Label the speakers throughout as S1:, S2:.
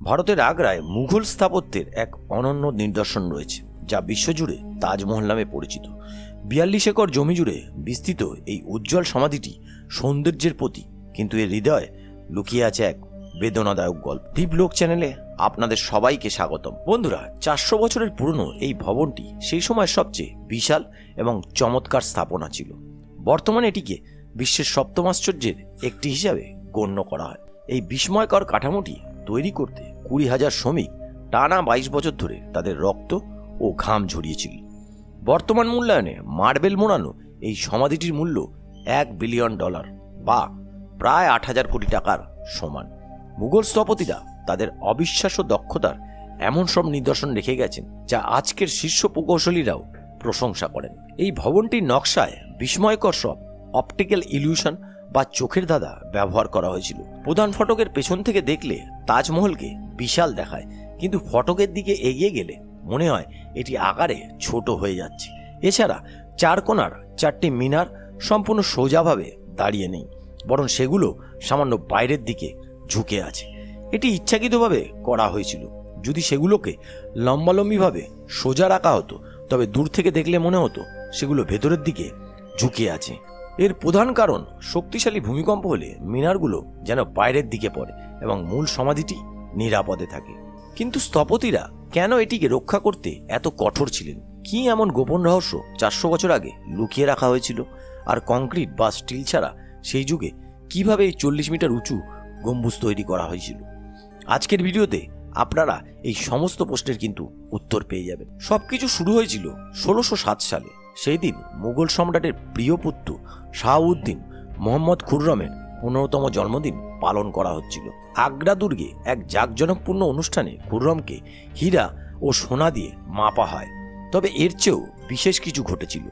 S1: ভারতের আগ্রায় মুঘল স্থাপত্যের এক অনন্য নিদর্শন রয়েছে, যা বিশ্বজুড়ে তাজমহল নামে পরিচিত। বিয়াল্লিশ একর জমি জুড়ে বিস্তৃত এই উজ্জ্বল সমাধিটি সৌন্দর্যের প্রতি কিন্তু এর হৃদয়ে লুকিয়ে আছে এক বেদনাদায়ক গল্প। দীপলোক চ্যানেলে আপনাদের সবাইকে স্বাগতম। বন্ধুরা, চারশো বছরের পুরনো এই ভবনটি সেই সময় সবচেয়ে বিশাল এবং চমৎকার স্থাপনা ছিল। বর্তমানে এটিকে বিশ্বের সপ্তম আশ্চর্যের একটি হিসাবে গণ্য করা হয়। এই বিস্ময়কর কাঠামোটি তৈরি করতে কুড়ি হাজার শ্রমিক টানা বাইশ বছর ধরে তাদের রক্ত ও ঘাম ঝরিয়েছিল। বর্তমান মূল্যায়নে মার্বেল মোড়ানো এই সমাধিটির মূল্য এক বিলিয়ন ডলার বা প্রায় আট হাজার কোটি টাকার সমান। মুঘল স্থপতিরা তাদের অবিশ্বাস্য দক্ষতার এমন সব নিদর্শন রেখে গেছেন, যা আজকের শীর্ষ প্রকৌশলীরাও প্রশংসা করেন। এই ভবনটির নকশায় বিস্ময়কর সব অপটিক্যাল ইলিউশন বা চোখের দাদা ব্যবহার করা হয়েছিল। প্রধান ফটকের পেছন থেকে দেখলে তাজমহলকে বিশাল দেখায়, কিন্তু ফটকের দিকে এগিয়ে গেলে মনে হয় এটি আকারে ছোট হয়ে যাচ্ছে। এছাড়া চার কোণার চারটি মিনার সম্পূর্ণ সোজাভাবে দাঁড়িয়ে নেই, বরং সেগুলো সামান্য বাইরের দিকে ঝুঁকে আছে। এটি ইচ্ছাকৃতভাবে করা হয়েছিল। যদি সেগুলোকে লম্বালম্বিভাবে সোজা রাখা হতো, তবে দূর থেকে দেখলে মনে হতো সেগুলো ভেতরের দিকে ঝুঁকে আছে। এর প্রধান কারণ শক্তিশালী ভূমিকম্প হলে মিনারগুলো যেন বাইরের দিকে পড়ে। এবং মূল সমাধিটি নিরাপদে থাকে। কিন্তু স্থপতিরা কেন এটিকে রক্ষা করতে এত কঠোর ছিলেন? কি এমন গোপন রহস্য চারশো বছর আগে লুকিয়ে রাখা হয়েছিল? আর কংক্রিট বা স্টিল ছাড়া সেই যুগে কীভাবে এই চল্লিশ মিটার উঁচু গম্বুজ তৈরি করা হয়েছিল? আজকের ভিডিওতে আপনারা এই সমস্ত প্রশ্নের কিন্তু উত্তর পেয়ে যাবেন। সবকিছু শুরু হয়েছিল ষোলোশো সাত সালে। সেই দিন মুঘল সম্রাটের প্রিয় পুত্র শাহউদ্দিন মোহাম্মদ খুররমের পনেরোতম জন্মদিন পালন করা হচ্ছিল। আগ্রা দুর্গে এক জাঁকজনকপূর্ণ অনুষ্ঠানে খুররমকে হীরা ও সোনা দিয়ে মাপা হয়। তবে এর চেয়েও বিশেষ কিছু ঘটেছিল।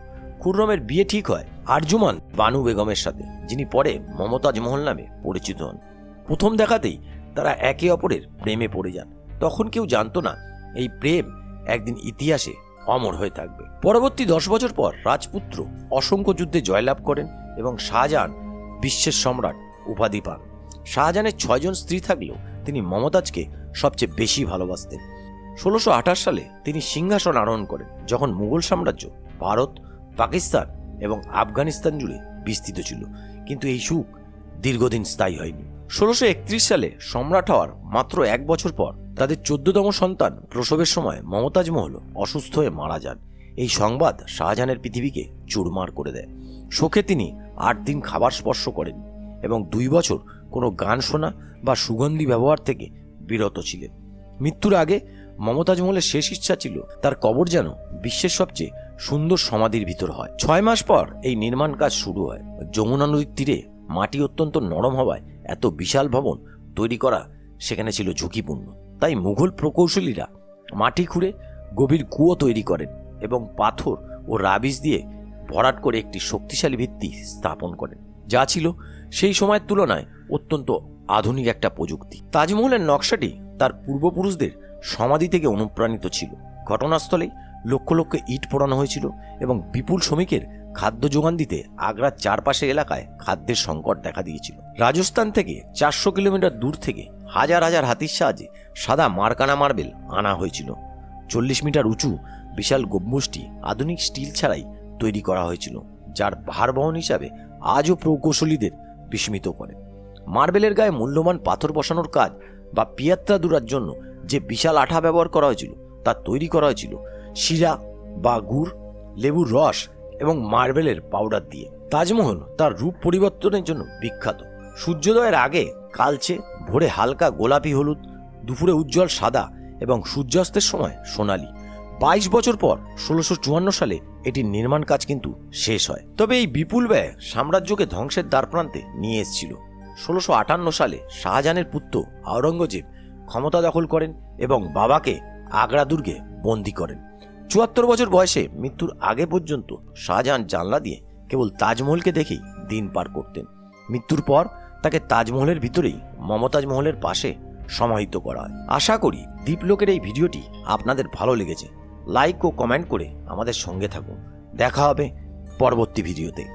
S1: খুররমের বিয়ে ঠিক হয় আরজুমান বানু বেগমের সাথে, যিনি পরে মমতাজ মহল নামে পরিচিত হন। প্রথম দেখাতেই তারা একে অপরের প্রেমে পড়ে যান। তখন কেউ জানতো না, এই প্রেম একদিন ইতিহাসে অমর হয়ে থাকবে। পরবর্তী দশ বছর পর রাজপুত্র অসংখ্য যুদ্ধে জয়লাভ করেন এবং শাহজাহান বিশ্বের সম্রাট উপাধি পান। শাহজাহানের ছয়জন স্ত্রী থাকলেও তিনি মমতাজকে সবচেয়ে বেশি ভালোবাসতেন। ষোলোশো আঠাশ সালে তিনি সিংহাসন আরোহণ করেন, যখন মুঘল সাম্রাজ্য ভারত, পাকিস্তান এবং আফগানিস্তান জুড়ে বিস্তৃত ছিল। কিন্তু এই সুখ দীর্ঘদিন স্থায়ী হয়নি। ষোলোশো একত্রিশ সালে সম্রাট হওয়ার মাত্র এক বছর পর তাদের চোদ্দতম সন্তান প্রসবের সময় মমতাজ মহল অসুস্থ হয়ে মারা যান। এই সংবাদ শাহজাহানের পৃথিবীকে চুরমার করে দেয়। শোকে তিনি আট দিন খাবার স্পর্শ করেন এবং দুই বছর কোনো গান শোনা বা সুগন্ধি ব্যবহার থেকে বিরত ছিলেন। মৃত্যুর আগে মমতাজ মহলের শেষ ইচ্ছা ছিল তার কবর যেন বিশ্বের সবচেয়ে সুন্দর সমাধির ভিতর হয়। ছয় মাস পর এই নির্মাণ কাজ শুরু হয়। যমুনা নদীর তীরে মাটি অত্যন্ত নরম হওয়ায় এত বিশাল ভবন তৈরি করা সেখানে ছিল ঝুঁকিপূর্ণ। তাই মুঘল প্রকৌশলীরা মাটি খুঁড়ে গভীর কুয়ো তৈরি করেন এবং পাথর ও রাবিশ দিয়ে ভরাট করে একটি শক্তিশালী ভিত্তি স্থাপন করেন, যা ছিল সেই সময়ের তুলনায় অত্যন্ত আধুনিক একটা প্রযুক্তি। তাজমহলের নকশাটি তার পূর্বপুরুষদের সমাধি থেকে অনুপ্রাণিত ছিল। ঘটনাস্থলেই লক্ষ লক্ষ ইট পোড়ানো হয়েছিল এবং বিপুল শ্রমিকের খাদ্য যোগান দিতে আগ্রার চারপাশের এলাকায় খাদ্যের সংকট দেখা দিয়েছিল। রাজস্থান থেকে চারশো কিলোমিটার দূর থেকে হাজার হাজার হাতির সাহায্যে সাদা মার্কানা মার্বেল আনা হয়েছিল। চল্লিশ মিটার উঁচু বিশাল গম্বুজটি আধুনিক স্টিল ছাড়াই তৈরি করা হয়েছিল, যার ভারবহন হিসাবে আজও প্রকৌশলীদের বিস্মিত করে। মার্বেলের গায়ে মূল্যবান পাথর বসানোর কাজ বা পিয়াত্রা দূরার জন্য যে বিশাল আঠা ব্যবহার করা হয়েছিল, তা তৈরি করা হয়েছিল শিরা বা গুড় লেবুর রস এবং মার্বেলের পাউডার দিয়ে। তাজমহল তার রূপ পরিবর্তনের জন্য বিখ্যাত। সূর্যোদয়ের আগে কালচে ভোরে হালকা গোলাপি হলুদ, দুপুরে উজ্জ্বল সাদা এবং সূর্যাস্তের সময় সোনালি। বাইশ বছর পর ষোলোশো সালে এটির নির্মাণ কাজ কিন্তু শেষ হয়। তবে এই বিপুল ব্যয় সাম্রাজ্যকে ধ্বংসের দ্বারপ্রান্তে নিয়ে এসেছিল। ষোলোশো আটান্ন সালে শাহজাহানের পুত্র আওরঙ্গজেব ক্ষমতা দখল করেন এবং বাবাকে আগ্রা দুর্গে বন্দি করেন। চুয়াত্তর বছর বয়সে মৃত্যুর আগে পর্যন্ত শাহজাহান জানলা দিয়ে কেবল তাজমহলকে দেখেই দিন পার করতেন। মৃত্যুর পর তাকে তাজমহলের ভিতরেই মমতাজ মহলের পাশে সমাহিত করা হয়। আশা করি দীপলোকের এই ভিডিওটি আপনাদের ভালো লেগেছে। লাইক ও কমেন্ট করে আমাদের সঙ্গে থাকুন। দেখা হবে পরবর্তী ভিডিওতে।